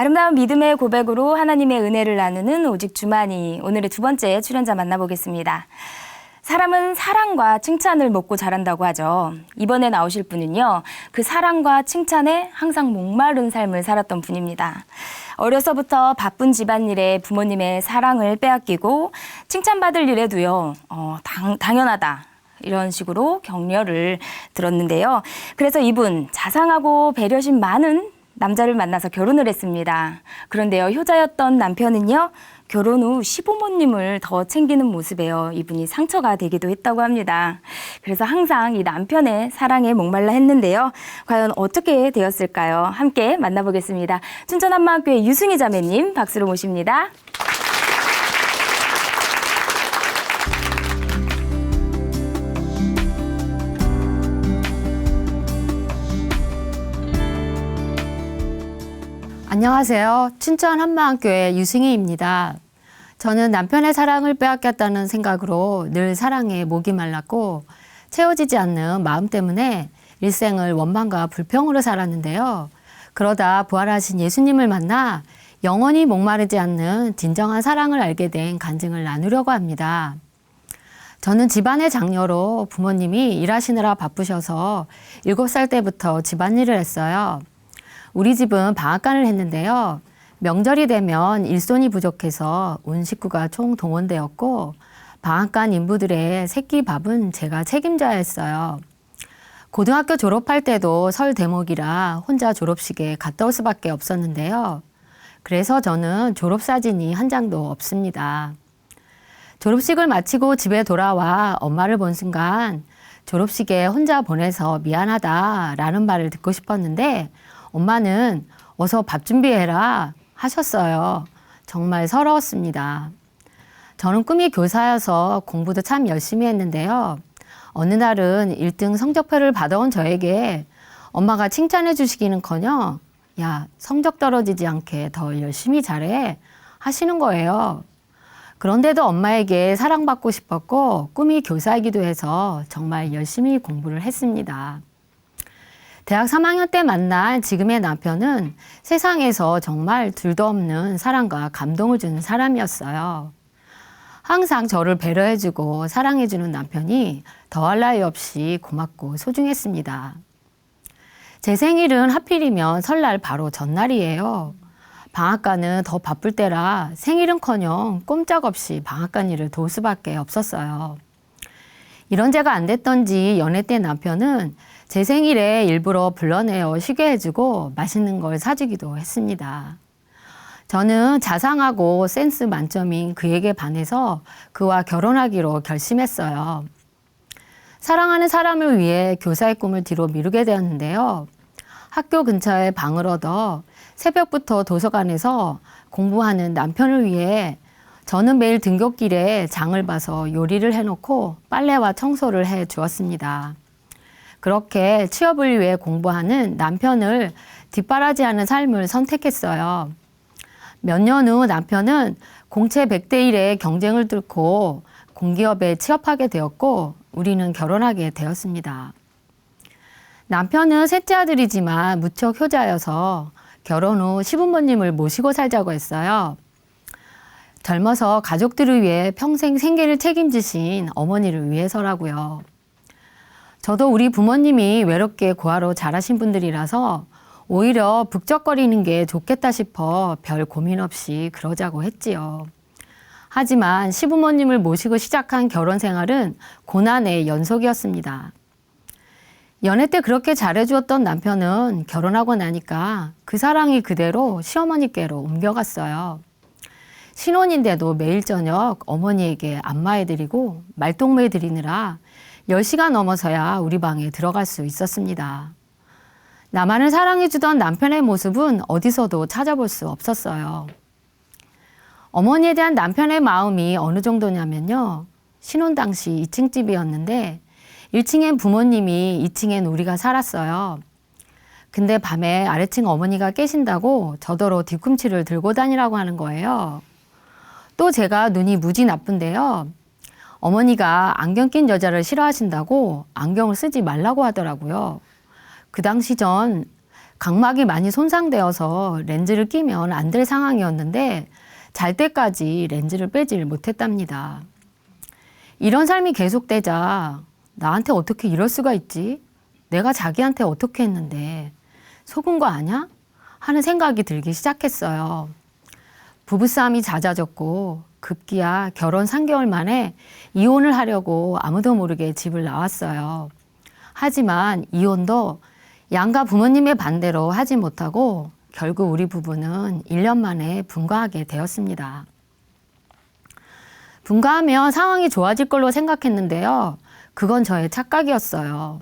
아름다운 믿음의 고백으로 하나님의 은혜를 나누는 오직 주만이 오늘의 두 번째 출연자 만나보겠습니다. 사람은 사랑과 칭찬을 먹고 자란다고 하죠. 이번에 나오실 분은요, 그 사랑과 칭찬에 항상 목마른 삶을 살았던 분입니다. 어려서부터 바쁜 집안일에 부모님의 사랑을 빼앗기고 칭찬받을 일에도요, 어, 당, 당연하다. 이런 식으로 격려를 들었는데요. 그래서 이분 자상하고 배려심 많은 남자를 만나서 결혼을 했습니다. 그런데요, 효자였던 남편은요, 결혼 후 시부모님을 더 챙기는 모습에요. 이분이 상처가 되기도 했다고 합니다. 그래서 항상 이 남편의 사랑에 목말라 했는데요. 과연 어떻게 되었을까요? 함께 만나보겠습니다. 춘천한마학교의 유승희 자매님 박수로 모십니다. 안녕하세요. 춘천 한마학교의 유승희입니다. 저는 남편의 사랑을 빼앗겼다는 생각으로 늘 사랑에 목이 말랐고 채워지지 않는 마음 때문에 일생을 원망과 불평으로 살았는데요. 그러다 부활하신 예수님을 만나 영원히 목마르지 않는 진정한 사랑을 알게 된 간증을 나누려고 합니다. 저는 집안의 장녀로 부모님이 일하시느라 바쁘셔서 7살 때부터 집안일을 했어요. 우리 집은 방앗간을 했는데요. 명절이 되면 일손이 부족해서 온 식구가 총 동원되었고 방앗간 인부들의 새끼 밥은 제가 책임져야 했어요. 고등학교 졸업할 때도 설 대목이라 혼자 졸업식에 갔다 올 수밖에 없었는데요. 그래서 저는 졸업사진이 한 장도 없습니다. 졸업식을 마치고 집에 돌아와 엄마를 본 순간 졸업식에 혼자 보내서 미안하다라는 말을 듣고 싶었는데 엄마는 어서 밥 준비해라 하셨어요. 정말 서러웠습니다. 저는 꿈이 교사여서 공부도 참 열심히 했는데요. 어느 날은 1등 성적표를 받아온 저에게 엄마가 칭찬해 주시기는 커녕, 야, 성적 떨어지지 않게 더 열심히 잘해 하시는 거예요. 그런데도 엄마에게 사랑받고 싶었고 꿈이 교사이기도 해서 정말 열심히 공부를 했습니다. 대학 3학년 때 만난 지금의 남편은 세상에서 정말 둘도 없는 사랑과 감동을 주는 사람이었어요. 항상 저를 배려해주고 사랑해주는 남편이 더할 나위 없이 고맙고 소중했습니다. 제 생일은 하필이면 설날 바로 전날이에요. 방앗간은 더 바쁠 때라 생일은커녕 꼼짝없이 방앗간 일을 도울 수밖에 없었어요. 이런 제가 안 됐던지 연애 때 남편은 제 생일에 일부러 불러내어 쉬게 해주고 맛있는 걸 사주기도 했습니다. 저는 자상하고 센스 만점인 그에게 반해서 그와 결혼하기로 결심했어요. 사랑하는 사람을 위해 교사의 꿈을 뒤로 미루게 되었는데요. 학교 근처에 방을 얻어 새벽부터 도서관에서 공부하는 남편을 위해 저는 매일 등굣길에 장을 봐서 요리를 해놓고 빨래와 청소를 해 주었습니다. 그렇게 취업을 위해 공부하는 남편을 뒷바라지하는 삶을 선택했어요. 몇 년 후 남편은 공채 100대 1의 경쟁을 뚫고 공기업에 취업하게 되었고 우리는 결혼하게 되었습니다. 남편은 셋째 아들이지만 무척 효자여서 결혼 후 시부모님을 모시고 살자고 했어요. 젊어서 가족들을 위해 평생 생계를 책임지신 어머니를 위해서라고요. 저도 우리 부모님이 외롭게 고아로 자라신 분들이라서 오히려 북적거리는 게 좋겠다 싶어 별 고민 없이 그러자고 했지요. 하지만 시부모님을 모시고 시작한 결혼 생활은 고난의 연속이었습니다. 연애 때 그렇게 잘해주었던 남편은 결혼하고 나니까 그 사랑이 그대로 시어머니께로 옮겨갔어요. 신혼인데도 매일 저녁 어머니에게 안마해드리고 말동무해드리느라 10시간 넘어서야 우리 방에 들어갈 수 있었습니다. 나만을 사랑해주던 남편의 모습은 어디서도 찾아볼 수 없었어요. 어머니에 대한 남편의 마음이 어느 정도냐면요. 신혼 당시 2층 집이었는데 1층엔 부모님이 2층엔 우리가 살았어요. 근데 밤에 아래층 어머니가 깨신다고 저더러 뒤꿈치를 들고 다니라고 하는 거예요. 또 제가 눈이 무지 나쁜데요. 어머니가 안경 낀 여자를 싫어하신다고 안경을 쓰지 말라고 하더라고요. 그 당시 전 각막이 많이 손상되어서 렌즈를 끼면 안 될 상황이었는데 잘 때까지 렌즈를 빼질 못했답니다. 이런 삶이 계속되자 나한테 어떻게 이럴 수가 있지? 내가 자기한테 어떻게 했는데 속은 거 아냐? 하는 생각이 들기 시작했어요. 부부싸움이 잦아졌고 급기야 결혼 3개월 만에 이혼을 하려고 아무도 모르게 집을 나왔어요. 하지만 이혼도 양가 부모님의 반대로 하지 못하고 결국 우리 부부는 1년 만에 분가하게 되었습니다. 분가하면 상황이 좋아질 걸로 생각했는데요. 그건 저의 착각이었어요.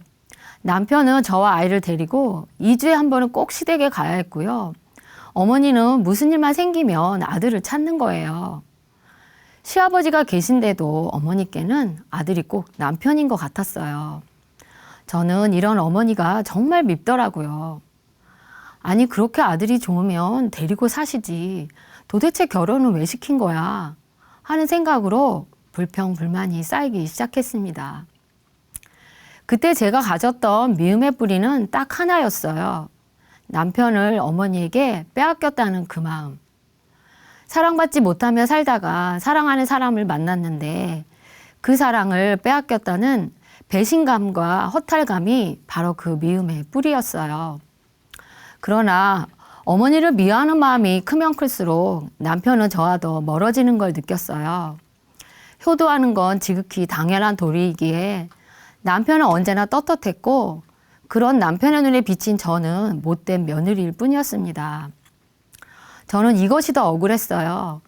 남편은 저와 아이를 데리고 2주에 한 번은 꼭 시댁에 가야 했고요. 어머니는 무슨 일만 생기면 아들을 찾는 거예요. 시아버지가 계신데도 어머니께는 아들이 꼭 남편인 것 같았어요. 저는 이런 어머니가 정말 밉더라고요. 아니, 그렇게 아들이 좋으면 데리고 사시지. 도대체 결혼은 왜 시킨 거야? 하는 생각으로 불평, 불만이 쌓이기 시작했습니다. 그때 제가 가졌던 미움의 뿌리는 딱 하나였어요. 남편을 어머니에게 빼앗겼다는 그 마음. 사랑받지 못하며 살다가 사랑하는 사람을 만났는데 그 사랑을 빼앗겼다는 배신감과 허탈감이 바로 그 미움의 뿌리였어요. 그러나 어머니를 미워하는 마음이 크면 클수록 남편은 저와 더 멀어지는 걸 느꼈어요. 효도하는 건 지극히 당연한 도리이기에 남편은 언제나 떳떳했고 그런 남편의 눈에 비친 저는 못된 며느리일 뿐이었습니다. 저는 이것이 더 억울했어요.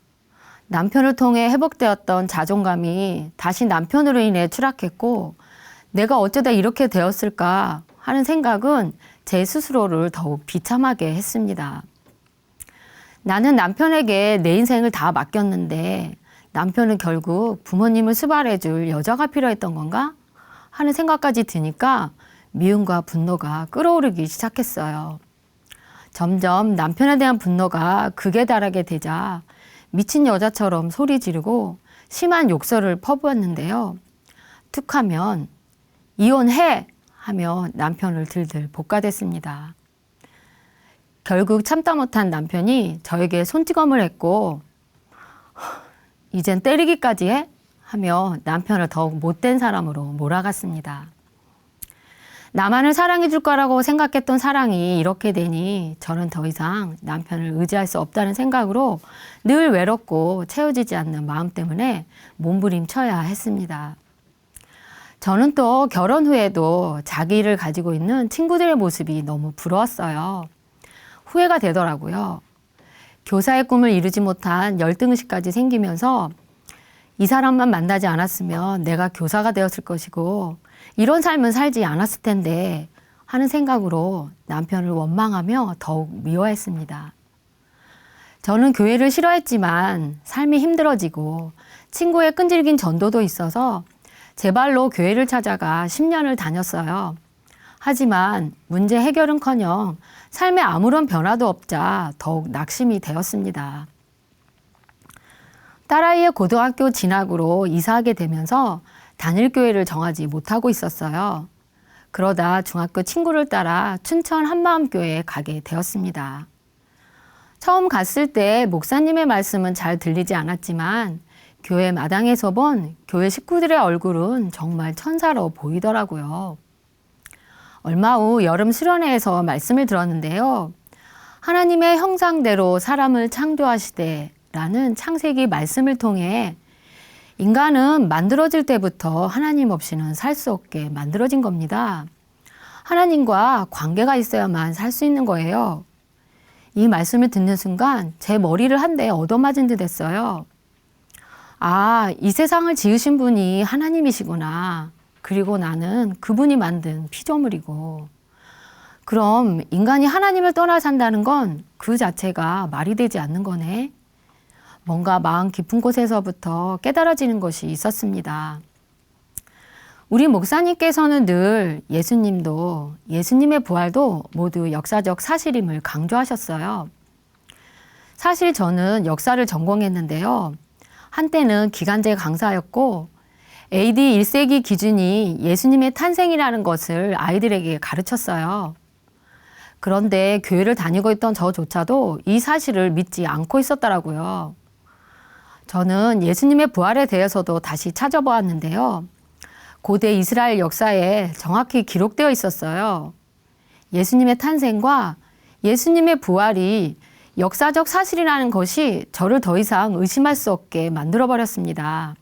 남편을 통해 회복되었던 자존감이 다시 남편으로 인해 추락했고 내가 어쩌다 이렇게 되었을까 하는 생각은 제 스스로를 더욱 비참하게 했습니다. 나는 남편에게 내 인생을 다 맡겼는데 남편은 결국 부모님을 수발해 줄 여자가 필요했던 건가? 하는 생각까지 드니까 미움과 분노가 끓어오르기 시작했어요. 점점 남편에 대한 분노가 극에 달하게 되자 미친 여자처럼 소리 지르고 심한 욕설을 퍼부었는데요. 툭 하면 이혼해! 하며 남편을 들들 볶아댔습니다. 결국 참다 못한 남편이 저에게 손찌검을 했고 이젠 때리기까지 해? 하며 남편을 더욱 못된 사람으로 몰아갔습니다. 나만을 사랑해 줄 거라고 생각했던 사랑이 이렇게 되니 저는 더 이상 남편을 의지할 수 없다는 생각으로 늘 외롭고 채워지지 않는 마음 때문에 몸부림쳐야 했습니다. 저는 또 결혼 후에도 자기 일을 가지고 있는 친구들의 모습이 너무 부러웠어요. 후회가 되더라고요. 교사의 꿈을 이루지 못한 열등의식까지 생기면서 이 사람만 만나지 않았으면 내가 교사가 되었을 것이고 이런 삶은 살지 않았을 텐데 하는 생각으로 남편을 원망하며 더욱 미워했습니다. 저는 교회를 싫어했지만 삶이 힘들어지고 친구의 끈질긴 전도도 있어서 제 발로 교회를 찾아가 10년을 다녔어요. 하지만 문제 해결은 커녕 삶에 아무런 변화도 없자 더욱 낙심이 되었습니다. 딸아이의 고등학교 진학으로 이사하게 되면서 단일 교회를 정하지 못하고 있었어요. 그러다 중학교 친구를 따라 춘천 한마음교회에 가게 되었습니다. 처음 갔을 때 목사님의 말씀은 잘 들리지 않았지만 교회 마당에서 본 교회 식구들의 얼굴은 정말 천사로 보이더라고요. 얼마 후 여름 수련회에서 말씀을 들었는데요. 하나님의 형상대로 사람을 창조하시되 라는 창세기 말씀을 통해 인간은 만들어질 때부터 하나님 없이는 살 수 없게 만들어진 겁니다. 하나님과 관계가 있어야만 살 수 있는 거예요. 이 말씀을 듣는 순간 제 머리를 한 대 얻어맞은 듯 했어요. 아, 이 세상을 지으신 분이 하나님이시구나. 그리고 나는 그분이 만든 피조물이고. 그럼 인간이 하나님을 떠나 산다는 건 그 자체가 말이 되지 않는 거네. 뭔가 마음 깊은 곳에서부터 깨달아지는 것이 있었습니다. 우리 목사님께서는 늘 예수님도 예수님의 부활도 모두 역사적 사실임을 강조하셨어요. 사실 저는 역사를 전공했는데요. 한때는 기간제 강사였고 AD 1세기 기준이 예수님의 탄생이라는 것을 아이들에게 가르쳤어요. 그런데 교회를 다니고 있던 저조차도 이 사실을 믿지 않고 있었더라고요. 저는 예수님의 부활에 대해서도 다시 찾아보았는데요. 고대 이스라엘 역사에 정확히 기록되어 있었어요. 예수님의 탄생과 예수님의 부활이 역사적 사실이라는 것이 저를 더 이상 의심할 수 없게 만들어 버렸습니다.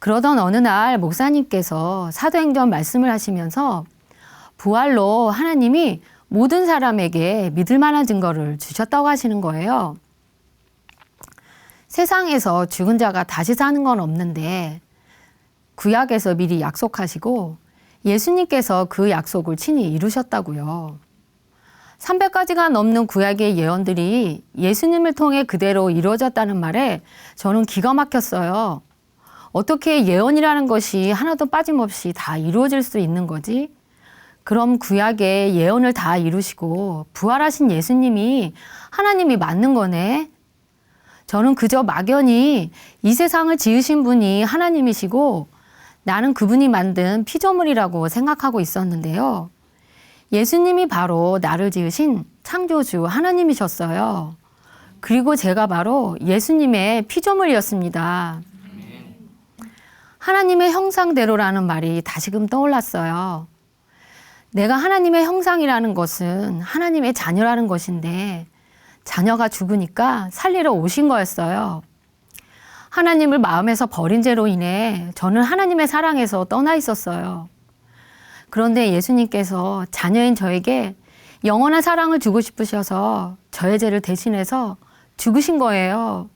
그러던 어느 날 목사님께서 사도행전 말씀을 하시면서 부활로 하나님이 모든 사람에게 믿을 만한 증거를 주셨다고 하시는 거예요. 세상에서 죽은 자가 다시 사는 건 없는데 구약에서 미리 약속하시고 예수님께서 그 약속을 친히 이루셨다고요. 300가지가 넘는 구약의 예언들이 예수님을 통해 그대로 이루어졌다는 말에 저는 기가 막혔어요. 어떻게 예언이라는 것이 하나도 빠짐없이 다 이루어질 수 있는 거지? 그럼 구약의 예언을 다 이루시고 부활하신 예수님이 하나님이 맞는 거네? 저는 그저 막연히 이 세상을 지으신 분이 하나님이시고 나는 그분이 만든 피조물이라고 생각하고 있었는데요. 예수님이 바로 나를 지으신 창조주 하나님이셨어요. 그리고 제가 바로 예수님의 피조물이었습니다. 하나님의 형상대로라는 말이 다시금 떠올랐어요. 내가 하나님의 형상이라는 것은 하나님의 자녀라는 것인데 자녀가 죽으니까 살리러 오신 거였어요. 하나님을 마음에서 버린 죄로 인해 저는 하나님의 사랑에서 떠나 있었어요. 그런데 예수님께서 자녀인 저에게 영원한 사랑을 주고 싶으셔서 저의 죄를 대신해서 죽으신 거예요.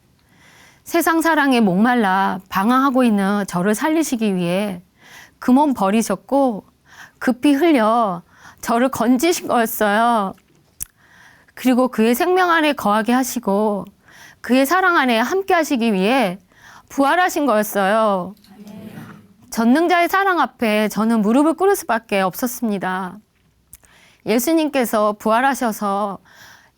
세상 사랑에 목말라 방황하고 있는 저를 살리시기 위해 그 몸 버리셨고 급히 흘려 저를 건지신 거였어요. 그리고 그의 생명 안에 거하게 하시고 그의 사랑 안에 함께 하시기 위해 부활하신 거였어요. 전능자의 사랑 앞에 저는 무릎을 꿇을 수밖에 없었습니다. 예수님께서 부활하셔서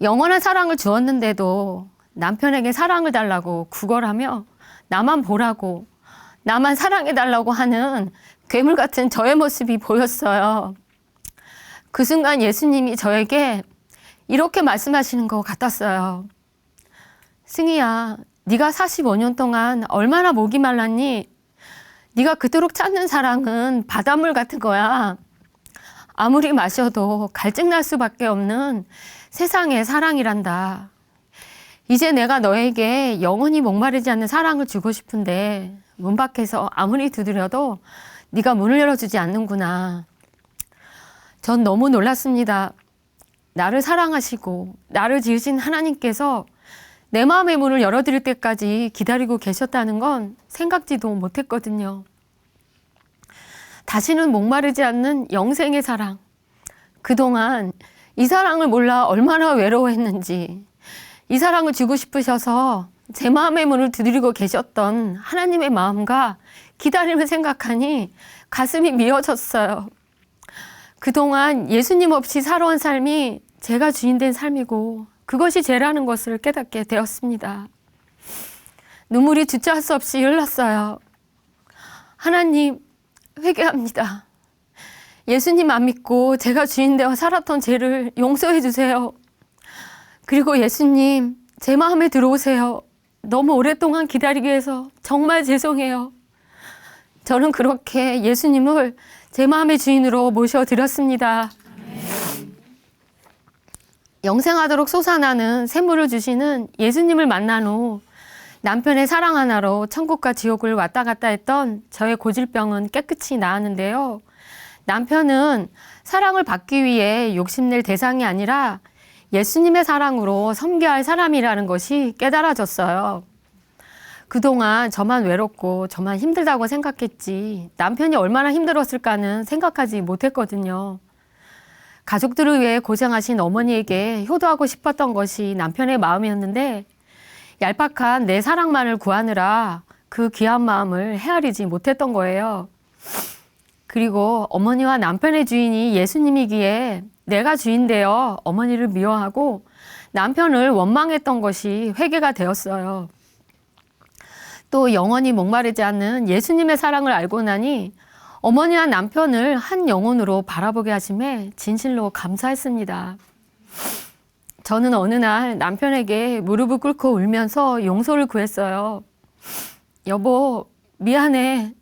영원한 사랑을 주었는데도 남편에게 사랑을 달라고 구걸하며 나만 보라고 나만 사랑해 달라고 하는 괴물 같은 저의 모습이 보였어요. 그 순간 예수님이 저에게 이렇게 말씀하시는 것 같았어요. 승희야, 네가 45년 동안 얼마나 목이 말랐니? 네가 그토록 찾는 사랑은 바닷물 같은 거야. 아무리 마셔도 갈증 날 수밖에 없는 세상의 사랑이란다. 이제 내가 너에게 영원히 목마르지 않는 사랑을 주고 싶은데 문 밖에서 아무리 두드려도 네가 문을 열어주지 않는구나. 전 너무 놀랐습니다. 나를 사랑하시고 나를 지으신 하나님께서 내 마음의 문을 열어드릴 때까지 기다리고 계셨다는 건 생각지도 못했거든요. 다시는 목마르지 않는 영생의 사랑. 그동안 이 사랑을 몰라 얼마나 외로워했는지, 이 사랑을 주고 싶으셔서 제 마음의 문을 두드리고 계셨던 하나님의 마음과 기다림을 생각하니 가슴이 미어졌어요. 그동안 예수님 없이 살아온 삶이 제가 주인된 삶이고 그것이 죄라는 것을 깨닫게 되었습니다. 눈물이 주체할 수 없이 흘렀어요. 하나님, 회개합니다. 예수님 안 믿고 제가 주인되어 살았던 죄를 용서해 주세요. 그리고 예수님, 제 마음에 들어오세요. 너무 오랫동안 기다리게 해서 정말 죄송해요. 저는 그렇게 예수님을 제 마음의 주인으로 모셔드렸습니다. 영생하도록 솟아나는 샘물을 주시는 예수님을 만난 후 남편의 사랑 하나로 천국과 지옥을 왔다 갔다 했던 저의 고질병은 깨끗이 나았는데요. 남편은 사랑을 받기 위해 욕심낼 대상이 아니라 예수님의 사랑으로 섬겨할 사람이라는 것이 깨달아졌어요. 그동안 저만 외롭고 저만 힘들다고 생각했지 남편이 얼마나 힘들었을까는 생각하지 못했거든요. 가족들을 위해 고생하신 어머니에게 효도하고 싶었던 것이 남편의 마음이었는데 얄팍한 내 사랑만을 구하느라 그 귀한 마음을 헤아리지 못했던 거예요. 그리고 어머니와 남편의 주인이 예수님이기에 내가 주인되어 어머니를 미워하고 남편을 원망했던 것이 회개가 되었어요. 또 영원히 목마르지 않는 예수님의 사랑을 알고 나니 어머니와 남편을 한 영혼으로 바라보게 하심에 진실로 감사했습니다. 저는 어느 날 남편에게 무릎을 꿇고 울면서 용서를 구했어요. 여보, 미안해.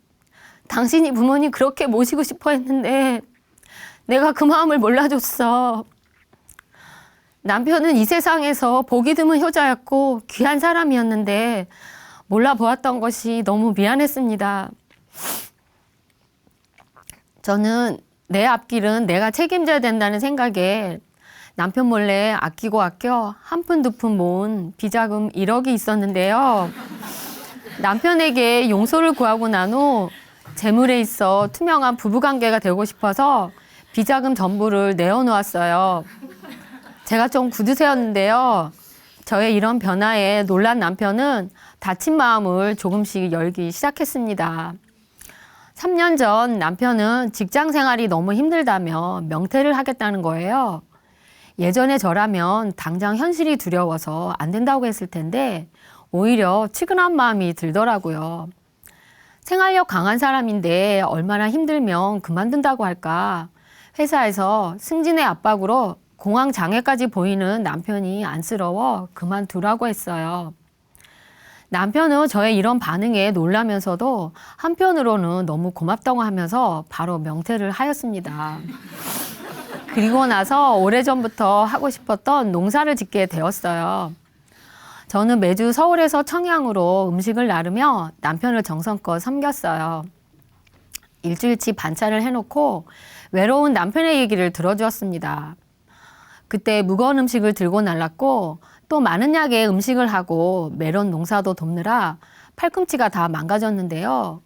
당신이 부모님 그렇게 모시고 싶어 했는데 내가 그 마음을 몰라줬어. 남편은 이 세상에서 보기 드문 효자였고 귀한 사람이었는데 몰라보았던 것이 너무 미안했습니다. 저는 내 앞길은 내가 책임져야 된다는 생각에 남편 몰래 아끼고 아껴 한 푼 두 푼 모은 비자금 1억이 있었는데요. 남편에게 용서를 구하고 난 후 재물에 있어 투명한 부부관계가 되고 싶어서 비자금 전부를 내어놓았어요. 제가 좀 구두쇠였는데요. 저의 이런 변화에 놀란 남편은 다친 마음을 조금씩 열기 시작했습니다. 3년 전 남편은 직장 생활이 너무 힘들다며 명퇴를 하겠다는 거예요. 예전에 저라면 당장 현실이 두려워서 안 된다고 했을 텐데 오히려 치근한 마음이 들더라고요. 생활력 강한 사람인데 얼마나 힘들면 그만둔다고 할까. 회사에서 승진의 압박으로 공황 장애까지 보이는 남편이 안쓰러워 그만두라고 했어요. 남편은 저의 이런 반응에 놀라면서도 한편으로는 너무 고맙다고 하면서 바로 명퇴를 하였습니다. 그리고 나서 오래전부터 하고 싶었던 농사를 짓게 되었어요. 저는 매주 서울에서 청양으로 음식을 나르며 남편을 정성껏 섬겼어요. 일주일치 반찬을 해놓고 외로운 남편의 얘기를 들어주었습니다. 그때 무거운 음식을 들고 날랐고 또 많은 약의 음식을 하고 메론 농사도 돕느라 팔꿈치가 다 망가졌는데요.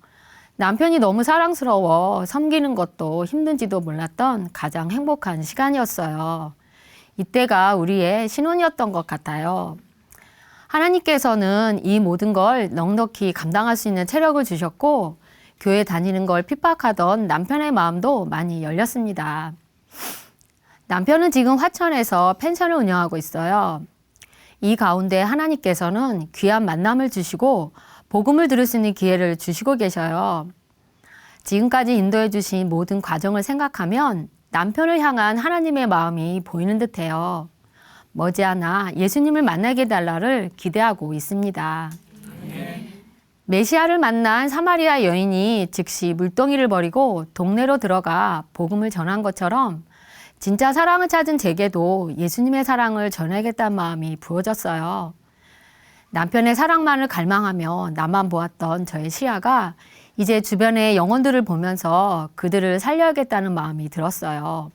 남편이 너무 사랑스러워 섬기는 것도 힘든지도 몰랐던 가장 행복한 시간이었어요. 이때가 우리의 신혼이었던 것 같아요. 하나님께서는 이 모든 걸 넉넉히 감당할 수 있는 체력을 주셨고, 교회 다니는 걸 핍박하던 남편의 마음도 많이 열렸습니다. 남편은 지금 화천에서 펜션을 운영하고 있어요. 이 가운데 하나님께서는 귀한 만남을 주시고 복음을 들을 수 있는 기회를 주시고 계셔요. 지금까지 인도해 주신 모든 과정을 생각하면 남편을 향한 하나님의 마음이 보이는 듯해요. 머지않아 예수님을 만나게 해달라를 기대하고 있습니다. 메시아를 만난 사마리아 여인이 즉시 물동이를 버리고 동네로 들어가 복음을 전한 것처럼 진짜 사랑을 찾은 제게도 예수님의 사랑을 전하겠다는 마음이 부어졌어요. 남편의 사랑만을 갈망하며 나만 보았던 저의 시야가 이제 주변의 영혼들을 보면서 그들을 살려야겠다는 마음이 들었어요.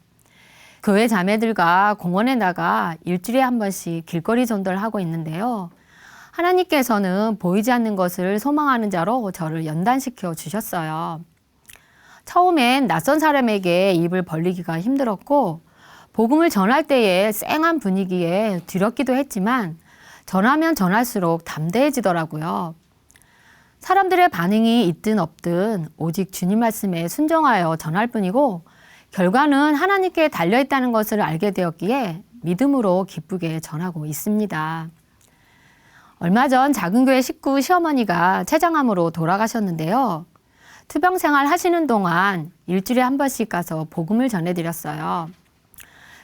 교회 자매들과 공원에 나가 일주일에 한 번씩 길거리 전도를 하고 있는데요. 하나님께서는 보이지 않는 것을 소망하는 자로 저를 연단시켜 주셨어요. 처음엔 낯선 사람에게 입을 벌리기가 힘들었고, 복음을 전할 때에 쌩한 분위기에 두렵기도 했지만, 전하면 전할수록 담대해지더라고요. 사람들의 반응이 있든 없든 오직 주님 말씀에 순종하여 전할 뿐이고, 결과는 하나님께 달려 있다는 것을 알게 되었기에 믿음으로 기쁘게 전하고 있습니다. 얼마 전 작은 교회 식구 시어머니가 췌장암으로 돌아가셨는데요. 투병 생활 하시는 동안 일주일에 한 번씩 가서 복음을 전해드렸어요.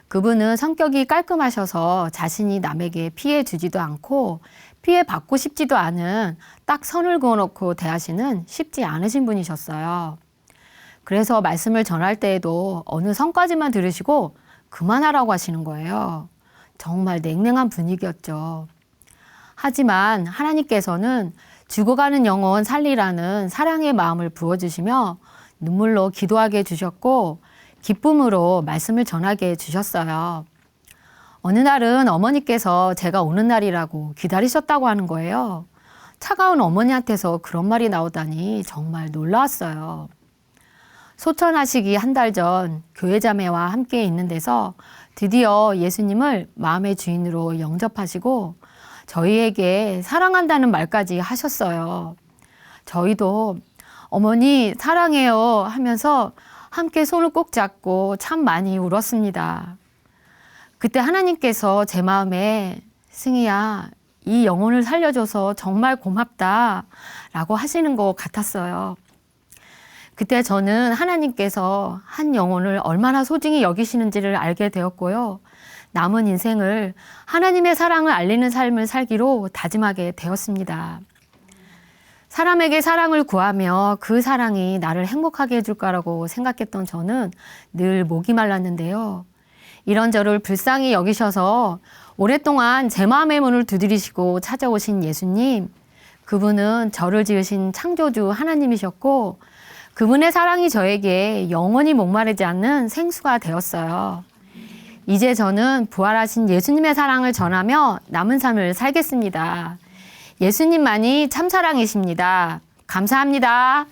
그분은 성격이 깔끔하셔서 자신이 남에게 피해 주지도 않고 피해 받고 싶지도 않은 딱 선을 그어놓고 대하시는 쉽지 않으신 분이셨어요. 그래서 말씀을 전할 때에도 어느 선까지만 들으시고 그만하라고 하시는 거예요. 정말 냉랭한 분위기였죠. 하지만 하나님께서는 죽어가는 영혼 살리라는 사랑의 마음을 부어주시며 눈물로 기도하게 해주셨고 기쁨으로 말씀을 전하게 해주셨어요. 어느 날은 어머니께서 제가 오는 날이라고 기다리셨다고 하는 거예요. 차가운 어머니한테서 그런 말이 나오다니 정말 놀라웠어요. 소천하시기 한 달 전 교회 자매와 함께 있는 데서 드디어 예수님을 마음의 주인으로 영접하시고 저희에게 사랑한다는 말까지 하셨어요. 저희도 어머니 사랑해요 하면서 함께 손을 꼭 잡고 참 많이 울었습니다. 그때 하나님께서 제 마음에 승희야, 이 영혼을 살려줘서 정말 고맙다 라고 하시는 것 같았어요. 그때 저는 하나님께서 한 영혼을 얼마나 소중히 여기시는지를 알게 되었고요. 남은 인생을 하나님의 사랑을 알리는 삶을 살기로 다짐하게 되었습니다. 사람에게 사랑을 구하며 그 사랑이 나를 행복하게 해줄 거라고 생각했던 저는 늘 목이 말랐는데요. 이런 저를 불쌍히 여기셔서 오랫동안 제 마음의 문을 두드리시고 찾아오신 예수님, 그분은 저를 지으신 창조주 하나님이셨고, 그분의 사랑이 저에게 영원히 목마르지 않는 생수가 되었어요. 이제 저는 부활하신 예수님의 사랑을 전하며 남은 삶을 살겠습니다. 예수님만이 참 사랑이십니다. 감사합니다.